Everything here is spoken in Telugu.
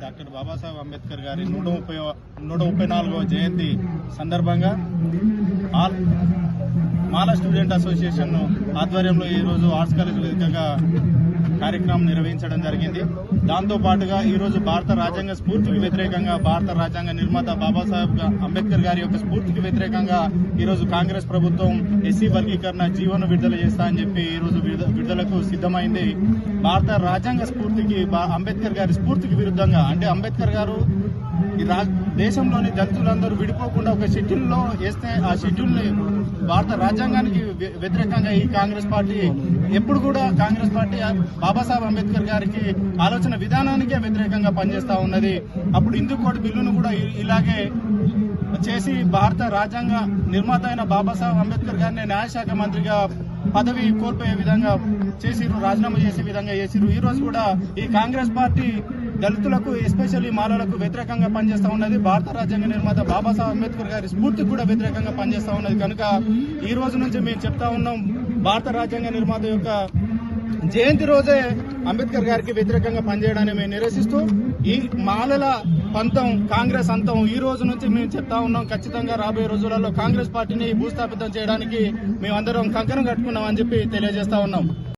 డాక్టర్ బాబాసాహెబ్ అంబేద్కర్ గారి నూట ముప్పై నూట ముప్పై నాలుగవ జయంతి సందర్భంగా ఆల్ మాల స్టూడెంట్ అసోసియేషన్ ఆధ్వర్యంలో ఈరోజు ఆర్ట్స్ కాలేజ్ వేదికగా కార్యక్రమం నిర్వహించడం జరిగింది. దాంతో పాటుగా ఈరోజు భారత రాజ్యాంగ స్ఫూర్తికి వ్యతిరేకంగా భారత రాజ్యాంగ నిర్మాత బాబాసాహెబ్ అంబేద్కర్ గారి యొక్క స్ఫూర్తికి వ్యతిరేకంగా ఈరోజు కాంగ్రెస్ ప్రభుత్వం ఎస్సీ వర్గీకరణ జీవోను విడుదల చేస్తా అని చెప్పి ఈరోజు విడుద- విడుదలకు సిద్ధమైంది. భారత రాజ్యాంగ స్ఫూర్తికి బా- అంబేద్కర్ గారి స్ఫూర్తికి విరుద్ధంగా అంటే అంబేద్కర్ గారు ఈ రా దేశంలోని దళితులందరూ విడిపోకుండా ఒక షెడ్యూల్లో వేస్తే ఆ షెడ్యూల్ని భారత రాజ్యాంగానికి వ్యతిరేకంగా ఈ కాంగ్రెస్ పార్టీ ఎప్పుడు కూడా కాంగ్రెస్ పార్టీ బాబాసాహెబ్ అంబేద్కర్ గారికి ఆలోచన విధానానికే వ్యతిరేకంగా పనిచేస్తా ఉన్నది. అప్పుడు హిందూ కోడ్ బిల్లును కూడా ఇలాగే చేసి భారత రాజ్యాంగ నిర్మాత అయిన బాబాసాహెబ్ అంబేద్కర్ గారిని న్యాయశాఖ మంత్రిగా పదవి కోల్పోయే విధంగా చేసిరు రాజీనామా చేసే విధంగా చేసిరు ఈ రోజు కూడా ఈ కాంగ్రెస్ పార్టీ దళితులకు ఎస్పెషల్లీ మాలలకు వ్యతిరేకంగా పనిచేస్తూ ఉన్నది. భారత రాజ్యాంగ నిర్మాత బాబాసాహెబ్ అంబేద్కర్ గారి స్ఫూర్తికి కూడా వ్యతిరేకంగా పనిచేస్తూ ఉన్నది. కనుక ఈ రోజు నుంచి మేము చెప్తా ఉన్నాం భారత రాజ్యాంగ నిర్మాత యొక్క జయంతి రోజే అంబేద్కర్ గారికి వ్యతిరేకంగా పనిచేయడాన్ని మేము నిరసిస్తూ ఈ మాలల పంతం కాంగ్రెస్ అంతం ఈ రోజు నుంచి మేము చెప్తా ఉన్నాం. ఖచ్చితంగా రాబోయే రోజులలో కాంగ్రెస్ పార్టీని భూస్థాపితం చేయడానికి మేమందరం కంకణం కట్టుకున్నామని చెప్పి తెలియజేస్తా ఉన్నాం.